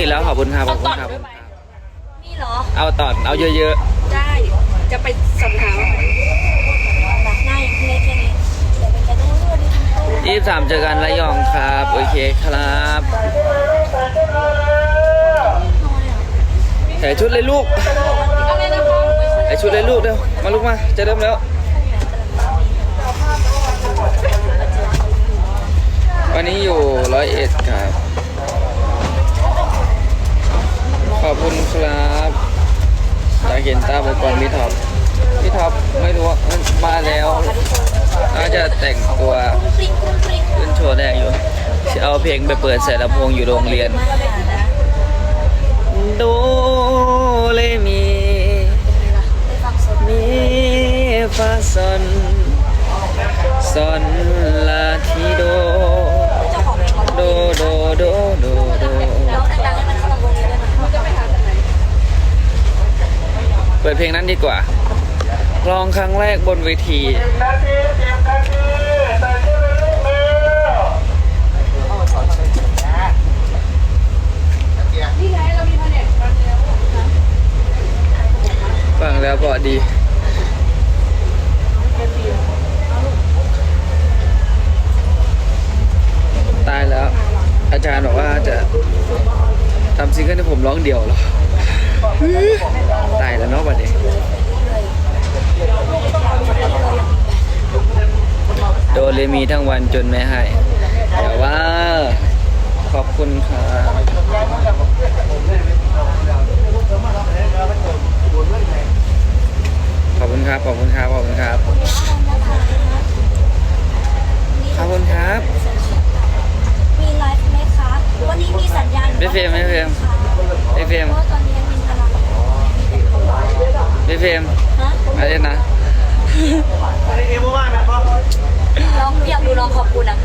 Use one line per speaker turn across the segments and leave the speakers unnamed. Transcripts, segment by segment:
สิบสี่แล้วขอบคุณครับขอบคุณครับ
นี่เหรอ
เอาตอนเอาเยอะ
ได้ จะไปสำหาหนักหน้าอย่างที่เล็กแค่นี้เดี๋ยวไปกันนู่นนู่นนี่
ๆยี่สามเจอกันระยองครับ โอเคครับใส่ชุดเลยลูก
อะไรนะคะ
ใส่ชุดเลยลูกเร็วมาลูกมาจะเริ่มแล้ว วันนี้อยู่ร้อยเอ็ดครับ ขอบคุณครับอยากเห็นตาบก่อนพี่ท็อปพี่ท็อปไม่รู้ว่ามาแล้วน่าจะแต่งตัวขึ้นโชว์แรกอยู่เอาเพลงไปเปิดใส่ลำโพงอยู่โรงเรียนโดเลมีมีฟาซอนซอนลาทีโดโดโดโดโดโด
แล้วดังๆให้มันเข้าลำวงนี้ด้วยนะมันจะไปหาจากไหน
เปิดเพลงนั้นดีกว่า ลองครั้งแรกบนเวที
นี่ไงแล้ว
ฟังแล้วก็ดี ตายแล้ว อาจารย์บอกว่าจะทำซิงเกิลให้ผมร้องเดี่ยวเหรอ ตายแล้วเนาะบัดนี้โดเรมีทั้งวัน จนไม่ให้ แต่ว่าขอบคุณครับขอบคุณครับ ขอบคุณครับ ขอบคุณครับ ขอบคุณครับ
มีไลฟ์ไหมคะ วันนี้มีสัญญาณ
ไม่เฟรมไม่เฟรมไม่เฟรม
เพราะว่าตอนนี้มีกำลังมีแต่คนรอ
พี่ เฟรม
ฮะ
มาเล่นนะ
น้องอยากดูน้องขอบคุณอะ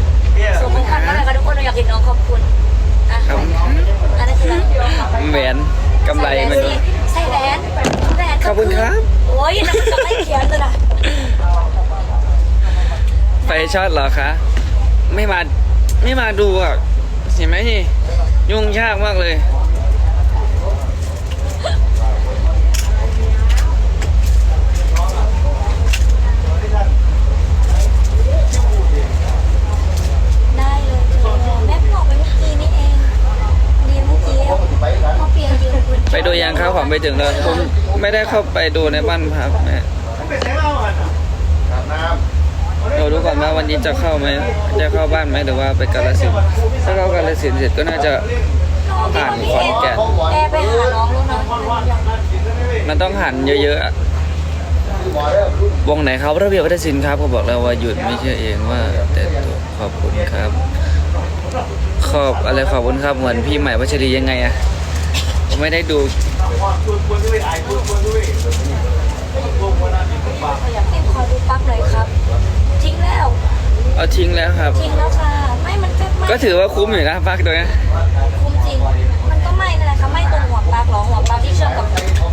สมมติคันมากเลยค่ะทุกคนเราอยากเห็นน้องขอบคุณอะอันนั้นคืออะไร
แหวนกำไรมัน
ใส่แหวนแหวน
ขอบคุณครับ
โอ้ยนั่นมันกำไรเขียนเลยนะ
ไฟช็อตเหรอคะ ไม่มาไม่มาดูอะเห็นไหมนี่ยุ่งยากมากเลย
ได้เลยเธอแม่เพิ่งออกไปเมื่อกี้นี่เองเรียนเมื่อกี้พอเปลี่ยนยืน คุณ
ไปดูยังครับผมไปถึงแล้วผมไม่ได้เข้าไปดูในบ้านพักแม่เราดูก่อนว่าวันนี้จะเข้าไหมจะเข้าบ้านไหมหรือว่าไปกาลสินถ้าเข้ากาลสินเสร็จก็น่าจะผ่านขอนแก่น
แกไปหาล้วนะ
มันต้องหันเยอะๆวงไหนครับระเบียบวัฒนศิลป์ครับเขาบอกแล้วว่าหยุดไม่เชื่อเองว่า แต่ขอบคุณครับ ขอบอะไรขอบคุณครับเหมือนพี่ใหม่วัชรียังไงอะ ผมไม่ได้ดู
อยากเห็นขอดูปลั๊กหน่อยครับ ทิ้งแล้ว
เอาทิ้งแล้วครับ
ทิ้งแล้วค่ะ ไม่ มันก็ไม่
ก็ถือว่าคุ้มอยู่นะพักตัวนี้
คุ้มจริง มันก็ไม่นั่นแหละค่ะไม่ตรงหัวปลั๊กหรอ หัวปลั๊กที่เชื่อมกับ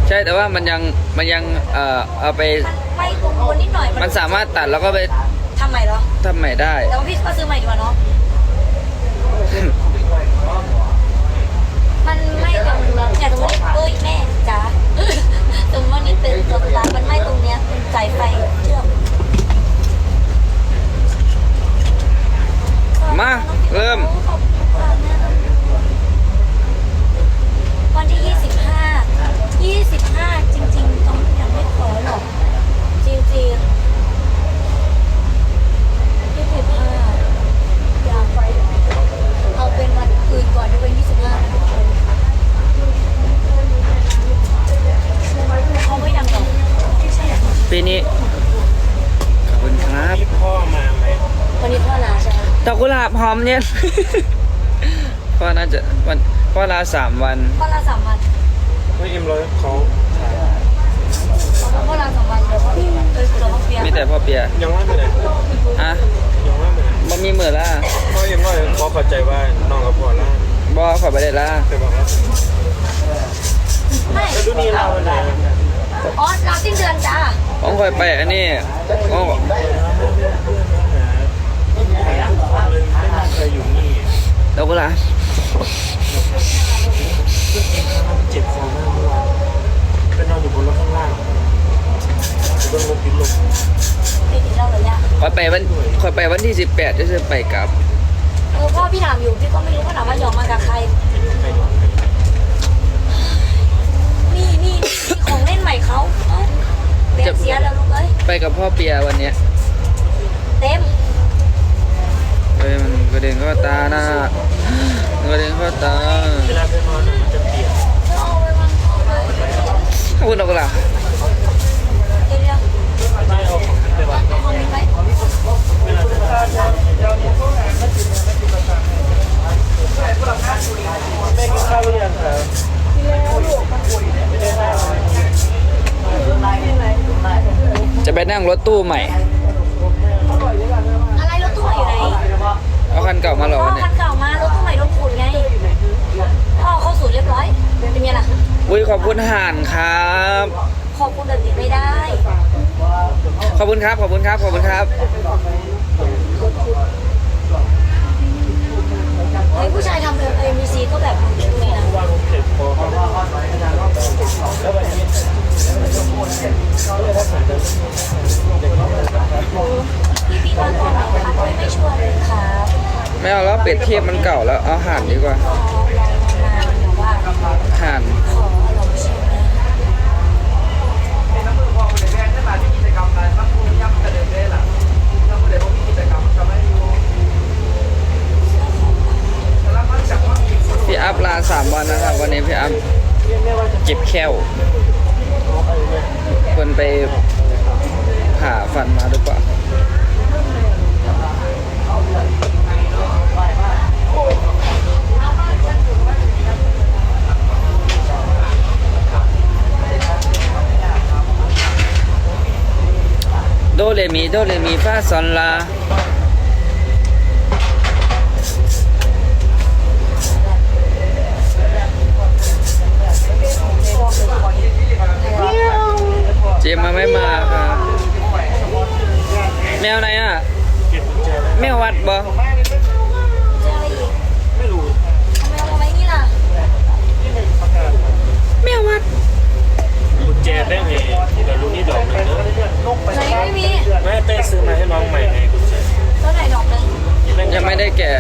ใช่แต่ว่ามันยังมันยังเอ่อเอาไป
มันไม่ตรงบนนิดหน่อย
มันสามารถตัดแล้วก็ไป
ทำใหม่เหรอ
ทำใหม่ได้
แต่ว่าพี่ก็ซื้อใหม่ดีกว่าเนาะ มันไม่ตรงเนี่ยตรงนี้เอ้ยแม่จ๋าตรงนี้เป็นตัวปลั๊กมันไม่ตรงเนี้ยเป็นสายไฟเชื่อม
มาเริ่ม
วันที่ 25 25 จริงๆต้องยังไม่ขอหรอกจริงๆ25อยากไปเอาเป็นวัน อื่นก่อนที่เป็น25นะทุกคนเขาไม่ยังหรอก
ปีนี้ขอบคุณครับ
วันนี้พ่อลาใช่ไหม
ดอกกุหลาบหอมเนี่ย พ่อน่าจะวันพ่อลาสามวัน
พ่อลาสามวัน
ไม่เอ็มร้อยเขา
พ่อลาสามวันเดี๋ยวพ่อเออเดี๋ยวพ่อเปีย
มีแต่พ่อเปีย
ยังว่าไม่ไหน
ฮะ
ยังว่าไม่ไหน
บ่มีมือล่ะ
เพราะเอ็มร้อยเขาเข้าใจว่าน้องกับพ่อล่า
บ่ขอไปได้ล่ะ
แต่บอกว่า
ไม่
แล้วดูนี่เราไหน
อ๋อลาสิ้นเดือนจ้า
ผมคอยไปอันนี้ผม
เคยอยู่นี่
ปะล่ะ
เจ็บคอมากเมื่อวานไปนอนอยู่บนรถข้างล่างอยู่บนรถพิษลม
ไม่กินเหล้าเลยอะ
คอยไปวันคอยไปวันที่สิบแปดจะจะไปกลับ
เออพ่อพี่ถามอยู่พี่ก็ไม่รู้ว่าถามว่าหยองมากับใคร
ไปนอน
นี่นี่นี่ของเล่นใหม่เขาเอ้าเต็มเสียแล้วลูกเอ้ย
ไปกับพ่อเปียวันเนี้ย
เต็ม
เฮ้ยมันกระเด็นเข้าตานะมันกระเด็นเข้าตา
เวลาไปนอนน่ะมันจะเปียก
เอาไปวางเอาไป
ขอบคุณเอาปะล่ะ
เจะ
นอนแม่กินข้าวหรือยังครับ
จะไปนั่งรถตู้ใหม่
อะไรรถตู้ใหม่อยู่ไหน
เอาคันเก่ามาเหรอ
พ่อ
วันเนี่
คั
ย
นเก่ามารถตู้ใหม่รถขุนไงพ่อเข้าสูตรเรียบร้อย เป็นไงล่ะ
อุ้ยขอบคุณห่านครับ
ขอบคุณแต่ติดไม่ได้
ขอบคุณครับ ขอบคุณครับ ขอบคุณครับ
เฮ้ยผู้ชายทำเอ็มบีซีก็แบบนี้นะพี่พี่บ้านก่อนนะคะไม่ไม่ชวยเลยครับ
ไม่เอาแล้วเป็ดเทียบมันเก่าแล้ว เอาห่านดีกว่า
รอรอมาแบบว่า
ห่าน
ขออารมณ์ใช่ไหม
พี่อัพลาสามวันนะครับวันนี้พี่อัพเจ็บแค้วคนไปผ่าฟันมาหรือเปล่าโดเรมีโดเรมีฟาซอนลาเจมมาไม่มาครับแมวไหนอะ
แม
ววัดบ่
เจออะไรอีก
ไม่รู้
ทำไมเอามาไว้นี่ล่ะ
แมววัด
กุญแจแป้งเองแต่ลูกนี่ดอกหนึ่งเนอะ
ไหนไม่มี
แม่เต้ซื้อมาให้น้องใหม่ไงกุญแจ
แล้วไหนดอกหนึ่ง
ยังไม่ได้แกะ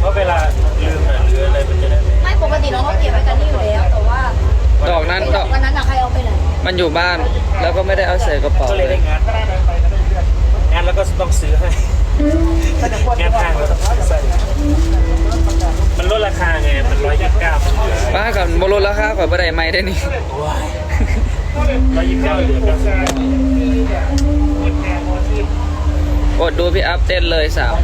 เพราะเวลาลืมอะหรืออะไรมันจะได้ไม่
ไม่ปกติน้องเขาเก็บไว้กันนี่อยู่แล้วแต่ว่า
ดอกนั้น
ไอ้
ด
ด
อ
อกกวันนั้นอะใครเอาไปไหน
มันอยู่บ้านแล้วก็ไม่ได้เอาใส่กระเป๋า
ก็เล
เลยย
ได้งานงานแล้วก็ต้องซื้อให้ งานทางแล้วต้องใส่มันลดราคาไง มันร้อยยี่สิบเก้ามันเหลือ
ป้ากับบรถราคาข่อยบ่ได้ไม่ได้นี่
ร้อยยี่สิบเก้าเหลือเก้าสิบ
กดดูพี่อัพเต้นเลยสาม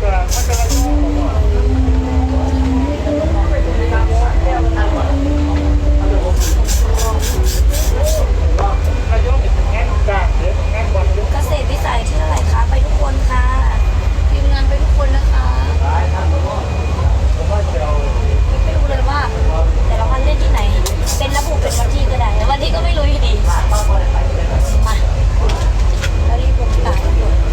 เก ษตรวิสัยที่เท่าไหร่คะไปทุกคนค่ะทีมงานไปทุกคนนะคะไม่รู้เลยว่า แต่ละวันเล่นที่ไหน เป็นระบุเป็นวันที่ก็ได้แต่วันที่ก็ไม่รู้อยู่ดีมาแล้วรีบลงตาย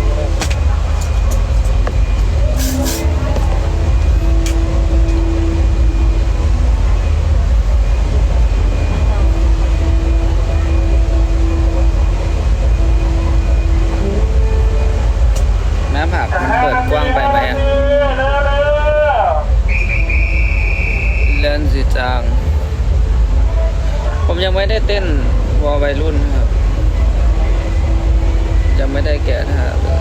หาผากมันเปิดกว้างไปไหมอะเล่นสิจาง ผมยังไม่ได้เต้นวอวัยรุ่นครับ ยังไม่ได้แกะท่าเลย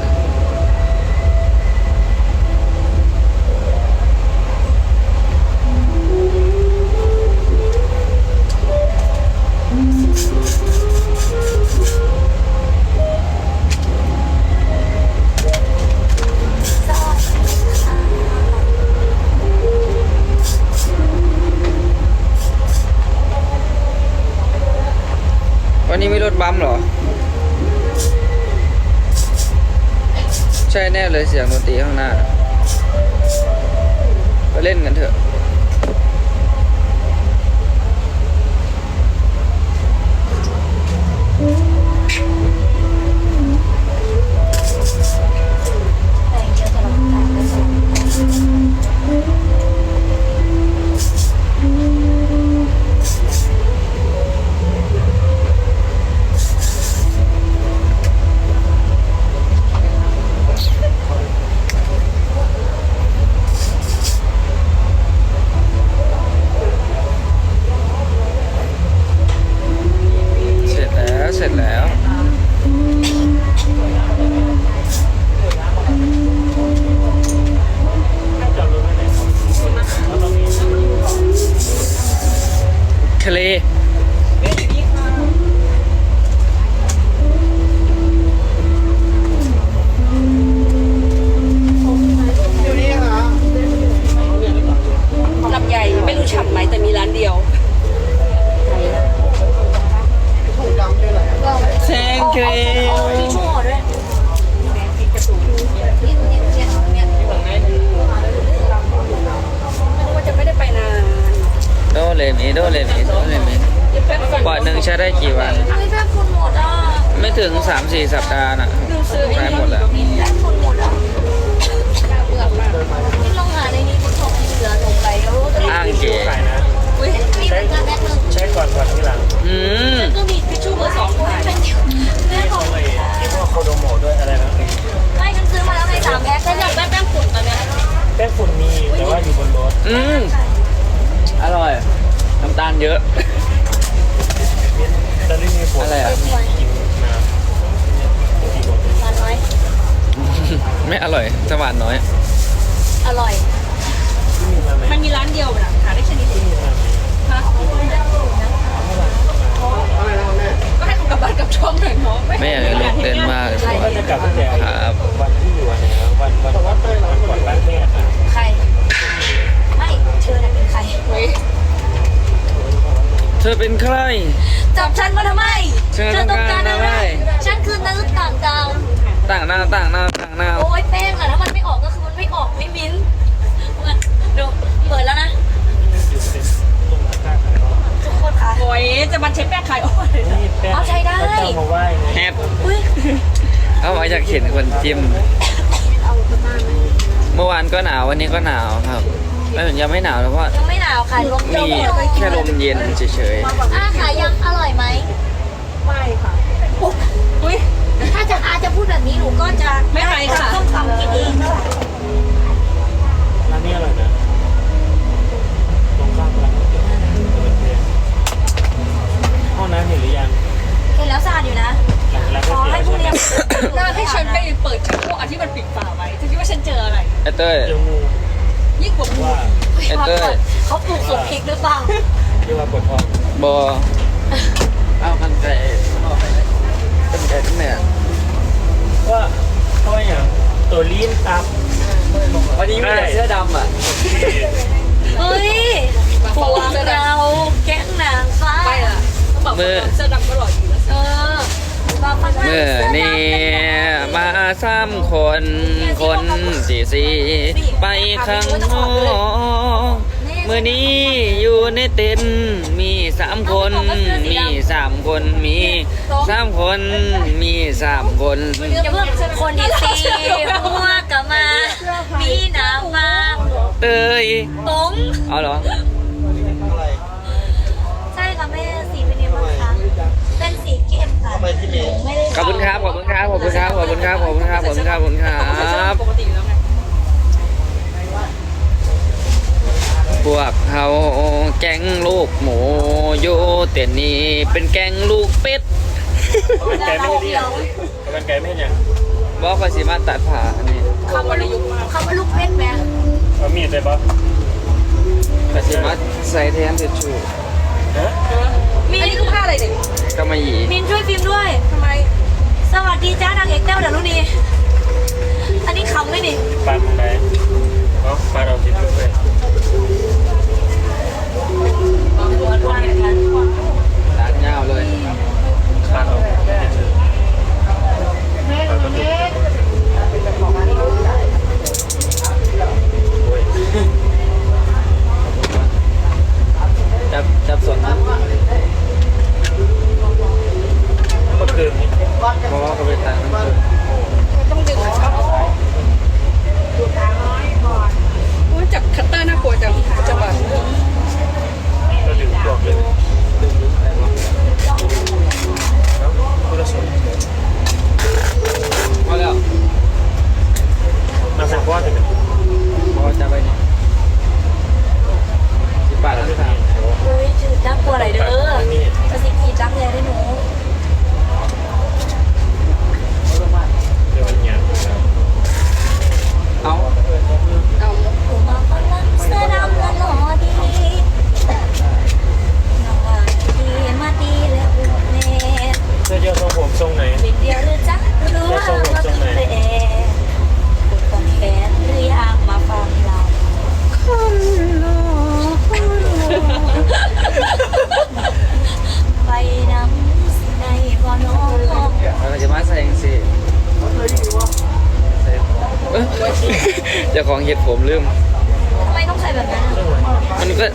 นนี้ไม่รถบัมหรอ ใช่แน่เลยเสียงดนตรีข้างหน้าไปเล่นกันเถอะ
แต่ง
เดี
ย
วจะ
ล
องกัน
อยู่บนรถ
อืมอร่อยน้ำตาลเยอะ
แล้วรีมีฝน
อะไรอะ
กินน้ำกี่บน
มาน้อย
ไม่อร่อยสวานน้อย
อร่อย
ที่มีมาไหม
มันมีร้านเดียวนะหาได้แค่นี้เอง
มีมาไหม
ฮะก็ให้เขากลับบ้านกลับช่องหน่อยเนาะ
ไม่อยากให้ลูกเต้นมากเลย
ก็จะกลับตั้งแต่
ครับ
วันที่อยู่วันไหนนะวันวันวันวันก่อนบ้านแม่อะ
ใคร ไม่เธอน่ะเป็นใคร
เฮ้ย
เธอเป็นใคร
จับฉันมาทำไม
เธอต้องการอะไร
ฉันคือมนุษย์ต่างดาว
ต่างหน้าต่างหน้าต่างหน้า
โอ้ยแป้งอะถ้ามันไม่ออกก็คือมันไม่ออกไม่มิ้นดูเปิดแล้วนะ
อยู่เป็นตรงข้างๆ
ทุกคนค่ะ
โอ้ยจะมันใช้แป้งขายอ้อย
นี่แป้ง
เอาใช้ได้
เขาจะมาไหว้ไง
แฮป
อุ้ย
เขาบอกอยากเห็นคนจิ้ม เมื่อวานก็หนาววันนี้ก็หนาวครับ แล้วยังไม่หนาวแล้วเพราะ
ยังไม่หนาวค่ะลม
มีแค่ลมเย็นเฉย
อะขายยังอร่อยไหม
ไม่ค่ะอุ้ย
ถ้าจะอาจะพูดแบบนี้หนูก็จะ
ไม่ไปค่ะ
ต้องทำกินเอง
ร้านนี้อร่อยนะตรงข้ามร้านก๋วยเตี๋ยวจะเป็นเพลงห้องน้ำเห็นหรือยัง
เห็นแล้วสะอาดอยู่นะ
หลังร้าน
ข
ก๋
อ
วย
ให้
เตี๋
พ
ยว
วก
ใช่ไหม
เนี้ย
น่าให้ฉันไปเปิดชักโครกอันที่มันปิดฝาไว้เธอคิดว่าฉันเจออะไร
ๆไอเต้ย
เจองู
ยิ่งกว่างู
ว่า
ไอ้เต้ย
เขาปลูกสวนพริกหรือเปล่า
เรียกว่าปวดท้อง
บอเอากันไก่กันไก่ทั้งเนี่ย
ว่าเพราะว่าอย่างตัวลีนตับ
วันนี้มีแต่เสื้อดำอะ
เฮ้ยพวกเราแก๊งนางฟ้า
ไม่ล่ะต้องบอกว่าเสื้อดำก็หล่ออยู่แล้ว
เออมาฟัง
เมื่อนี้มาสามคนคนสี่สี่ไปข้างนอกเมื่อนี้อยู่ในเต็นท์มีสามคนมีสามคนมีสามคนมีสามคน
อย่าเพิ่งคนที่สี่หัวกะมา มีน้ำมา
เตย
ตง
เอาเหรอ
ใช่ค่ะแม่สีเป็นยังไงบ้างคะเป็นสี เข้มค่ะไม่ได้
ขอบคุณครับ ขอบคุณครับ ขอบคุณครับ ขอบคุณครับ ขอบคุณครับ ขอบคุณครับ ขอบคุณครับ
ปกติแล้วไง
พวกเขาแก๊งลูกหมูอยู่เต็นนี้เป็นแก๊งลูกเป็ด
เป็นไก่ไม่เรียกเป็นไก่ไม่เนี่ย
บอกว่าสิมาตัดผ่าอันนี้
คำว่าลูกคำว่าลูกเพชรไหม
เอามีดได้ปะ
ก็สิมาใส่แทนทิชชู่
ฮะ
มีอันนี้คือผ้าอะไรเนี่ย
ก็มาหยี
มินช่วยฟิล์มด้วย
ทำไม
สวัสดีจ้านางเอกแต้วเดี๋ยวรู้ดีอันนี้คำไม่ดิ
ปลาของไหนเนาะปลาเราติดด้วย
ตัวรวมกัน
ร้านยาวเลย
ปลาเราติดด้วยปลาตัวนี้โอ้ย
จับจับส่วนนั้น
เมื่อคืนนี้
เพราะว่าเขาไปตัดน้ำผึ้ง
ต้องดึงอะครับอุ้ยจับคัตเตอร์น่ากลัวจังจังหวะ
ก็ดึงตัวเลยแล้วคุณสม
พอแล้ว
มาสักว่าจะเป็น
พอจะไปนี่สิบบาทแล้วครับ
เฮ้ยจืดน่ากลัวอะไรเด้อ
นี่
จะสิขีดจักเลยได้หนู
เดี๋ยวมันหยาบ
เอา
เอา
หนูมาฟังลังเสื้อดำและหล่อดีน้องว่าดีมาดีและอุ่นแม่
เสื้อเจ้าทรงผมทรงไหน
เป็นเดียว
เจ้าของเห็ดผมลืม
ทำไมต้องใส่แบบนั้นอะ
มันก็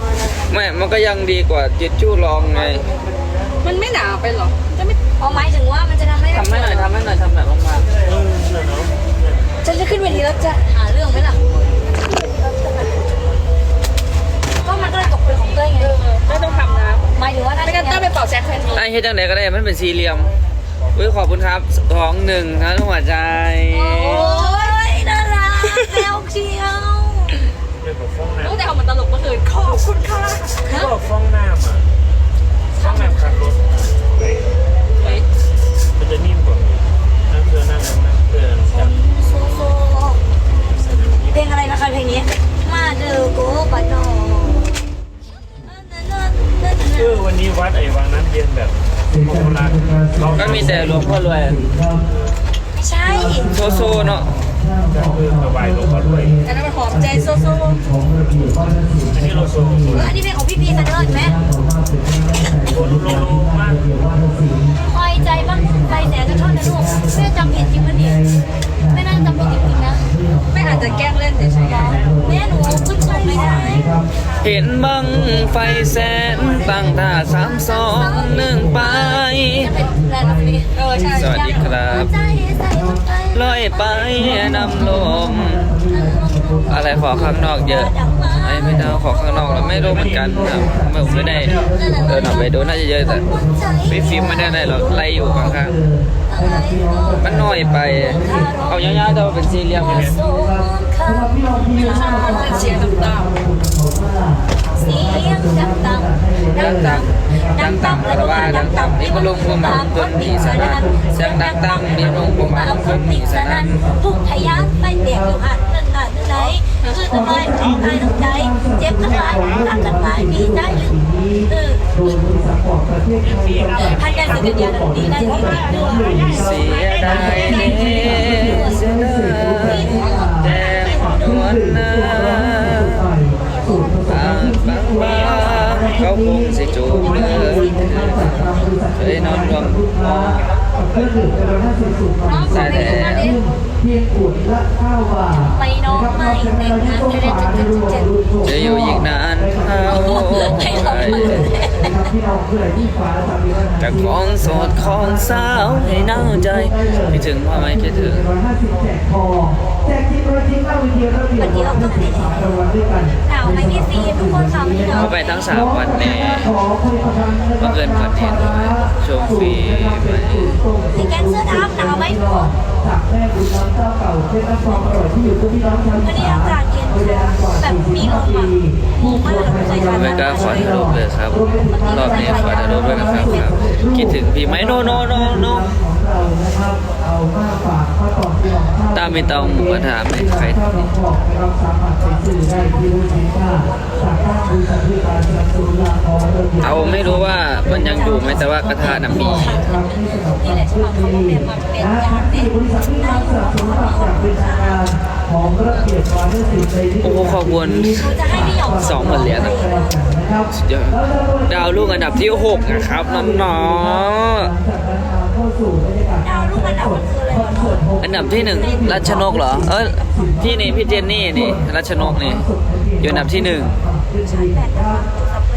ไม่ มันก็ยังดีกว่าเจ็ดชู่รองไง
มันไม่หนาไปหรอ จะไม่
อ๋อหมายถึงว่ามันจะทำให้
ทำให้หน่อยทำให้หน่อยทำแบบลงมา
เออนั่นเนาะ
ฉันจะขึ้นเวทีแล้วจะหาเรื่องไหมล่ะก็มันก็เลยตกเป็นของเต้ยไง
ไม่ต้องทำนะ
หมายถึงว่าถ้า
ไม่งั้นต้องไปเป่าแจ็คแฟนที
ไอ้เฮ็ดจังไหนก็ได้มันเป็นสี่เหลี่ยมอุ้ยขอบคุณครับสองหนึ่งนะหัวใจ
โอ้ยน่า รักแมวเชียว
เรื่องของฟองน้
ตั้งแต่เอามันตลกเมื่อคืนขอบคุณค่ะำ
ที่บอกฟองน้ำอะฟองน้ำคันรถ
เฮ้ย
มันจะนิ่มกว่าน้ำเกลือนั่งน้ำเกลือจับ
โซโซเพลงอะไรนะคะเพลงนี้ มาเดอโกปะโน
เออวันนี้วัดไอ้วังน้ำเย็นแบบโบราณเขา
ก็มีแต่หลวงพ่อรวย
ไม่ใช่
โซโซเนาะ
ก็คือถวายหลวงพ่อด้วย
อันนั้นมันหอมใจโซโซ
อันนี้เราโซ่โเอ
ออันนี้เพลงของพี่พีซันเดอร์ใช่ไหม
ลโลโลมาก
คอยใจบ้างใจแสนจะทอดนะลูกแม่จำผิดจริงปะเนี่ยไม่น่าจำผิดจริงๆนะ
ไม่อาจจะแกล้งเล่นเฉย
แม่หนูขึ้นชมไม่ได้
เห็นบังไฟแสนตั้งท่าสามสองหนึ่งไป
จะเป็นแรงแบบนี้
ๆเออใช่
สวัสดีครับ
ใจใส่ลงไป
ลอยไปนำลม อะไรขอข้างนอกเยอะไอ้ไม่ได้ขอข้างนอกแล้วไม่รู้เหมือนกันครับไม่ผมไม่ได้เดินออกไปดูน่าจะเยอะแต่พี่ฟิล์มไม่ได้อะไรหรอกไล่อยู่ข้างๆมันน้อยไป เอายาวๆแต่ว่าเป็นสี่เหลี่ยมเลย
เสียงต่ำ
เสียงดังตังดังตังดังตังแล้วว่าดังตังมีพลงพวงมาคนมีสนันเสียงดังตังมีพลงพวงมาคนมีสนันพุ่งทะยานไปเตียงอยู่หัน นั่นน่ะนั่นไหนคือทำไมถึงใจน้ำใจเจ็บกันหลายรักกันหลายดีใจเออพันกันสุดเดียวดีได้ดีดี
เสียงอุ่นลนาบางบางบางเขาคงสิจูบเลยเคยนอนรวมสายแท้
ไปน้องไม่แต่งงานจะได้จุดจุดจุดจุด
จะอยู่อีกนานเท่า
ให้เรา
ไหร่
เปิด
จะของสดของสาวให้น่าใจคิดถึงพ่อไหมคิดถึง
วันนี้เราก็ไม่ได้หนาวไหมพี่ฟีทุกคนค่ะวันนี้หนาว
เขาไปทั้งสามวันเนี่ยบังเอิญคอนเทนต์ด้วยโชว์ฟรีไป
พี่แกงเสื้อดำหนาวไหมทุกคนวันนี้อากาศเย็นค่ะแบบมีลมอะงงมากเลยใส่ชุด
ไม่กล้าขอถ่ายรูปเลยครับ รอบนี้ขอถ่ายรูปด้วยนะครับครับคิดถึงพี่ไหมโนโนโนโน ตาไม่ต้องหมูกระทะไม่ใครเอาไม่รู้ว่ามันยังอยู่ไหมแต่ว่ากระทะน่ะมี
นี่แหละใช่ไหมเขาบอกเป็นแบบเป็นยางเนี่ย
โอ้โหขบคุณ
หนูจะให้พี่หยอง
สองหมื่นเหรียญนะดาวลูกอันดับที่หกนะครับน้อง
ดาวลูกอันดับมันคืออะไรวะเนาะ
ๆอันดับที่หนึ่งรัชนกเหรอ เออพี่นี่พี่เจนนี่นี่รัชนกนี่อยู่อันดับที่หนึ่ง
ชาร์จแบตนะคะ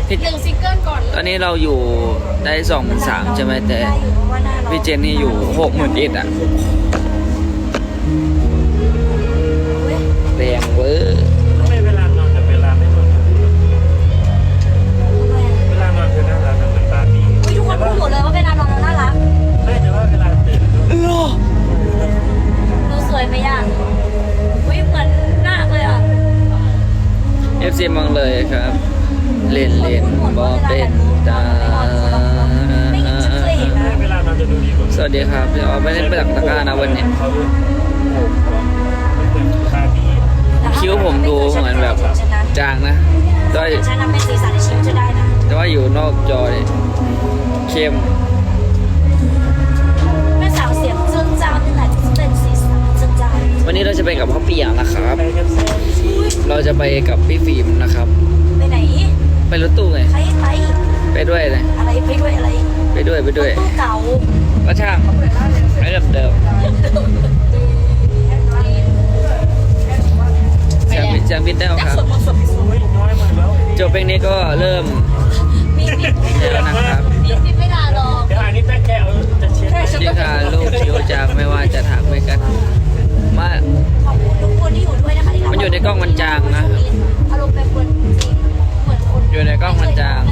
พี่
หนึ่งซิงเกิลก่อน
ตอนนี้เราอยู่ได้สองหมื่นสามใช่ไหมแต่
ได้อยู่เพราะว่าหน้าร้อน
พี่เจนนี่อยู่หกหมื่นเอ็ดอะ
เว้ย
แรงเวอร์
ทำไมเวลานอนกับเวลาไม่นอน
ทำไมอะ
เวลานอนเธอน่ารักเหมือนตาดี
อุ๊ยทุกคนพูดหมดเลยว่าเวลาน ยไหมอะอุ้ยเหมือนหน้าเลยอะ
เอฟซีมองเลยครับ เล่นเล่นบอเป็นตา
ไม่เห็นฉันเคยเห็นนะ
เวลานอนจะดูดีกว่า
สวัสดีครับพี่อ๋อไม่ได้ไปหลักตะกร้านะวันนี้
เขาดูตาดี
คิ้วผมดูเหมือนแบบจางนะแต่ว่า
ฉันทำเป็นสีสันในชีวิตจะได้นะ
แต่ว่าอยู่นอกจอเนี่ยเข้ม
วันนี้เรา
จะไปกับพ่อเปียกนะครับ เราจะไปกับพี่ฟิล์มนะครับ
ไปไหน
ไปรถตู้ไง
ใคไป
ไปด้วยเลย
อะไรไปด้วยอะไร
ไปด้วยไปด้วย
เก่า
ก็ช่างไอ้เดิเดิม
จาง
มิ
ดจางมิ
ดแล้
วครับ จบ
เพล
งนี้ก็เริ่ม
เยอะนะ
ครับไม่ลาลอ
งอันนี้แป๊
ก
แกเอจะ
เช็ดที่ทาลู
กคิ้วจาง
ไม่ว่าจะถาม
ไม่
กัน
มันอยู่ใน
กล้
อง
มัน
จางนะอยู่
ในกล้องมันจา
ง